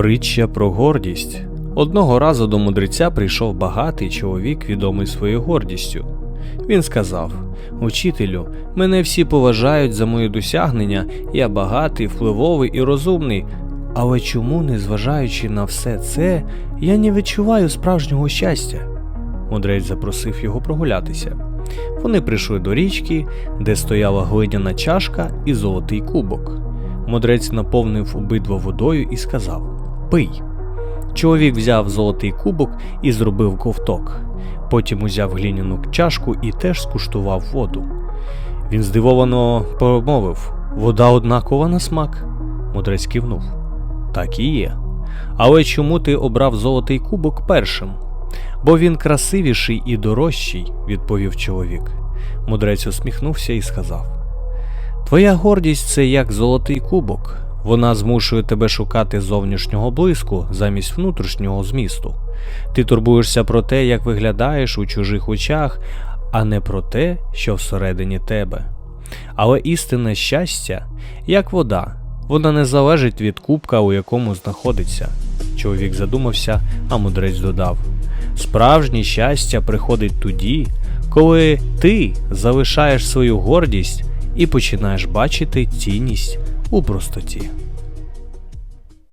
Притча про гордість. Одного разу до мудреця прийшов багатий чоловік, відомий своєю гордістю. Він сказав: Учителю, мене всі поважають за мої досягнення, я багатий, впливовий і розумний. Але чому, незважаючи на все це, я не відчуваю справжнього щастя? Мудрець запросив його прогулятися. Вони прийшли до річки, де стояла глиняна чашка і золотий кубок. Мудрець наповнив обидва водою і сказав: Пий. Чоловік взяв золотий кубок і зробив ковток. Потім узяв глиняну чашку і теж скуштував воду. Він здивовано промовив: Вода однакова на смак. Мудрець кивнув. Так і є. Але чому ти обрав золотий кубок першим? Бо він красивіший і дорожчий, відповів чоловік. Мудрець усміхнувся і сказав: Твоя гордість це як золотий кубок. Вона змушує тебе шукати зовнішнього блиску замість внутрішнього змісту. Ти турбуєшся про те, як виглядаєш у чужих очах, а не про те, що всередині тебе. Але істинне щастя, як вода, вона не залежить від кубка, у якому знаходиться. Чоловік задумався, а мудрець додав: Справжнє щастя приходить тоді, коли ти залишаєш свою гордість і починаєш бачити цінність у простоті.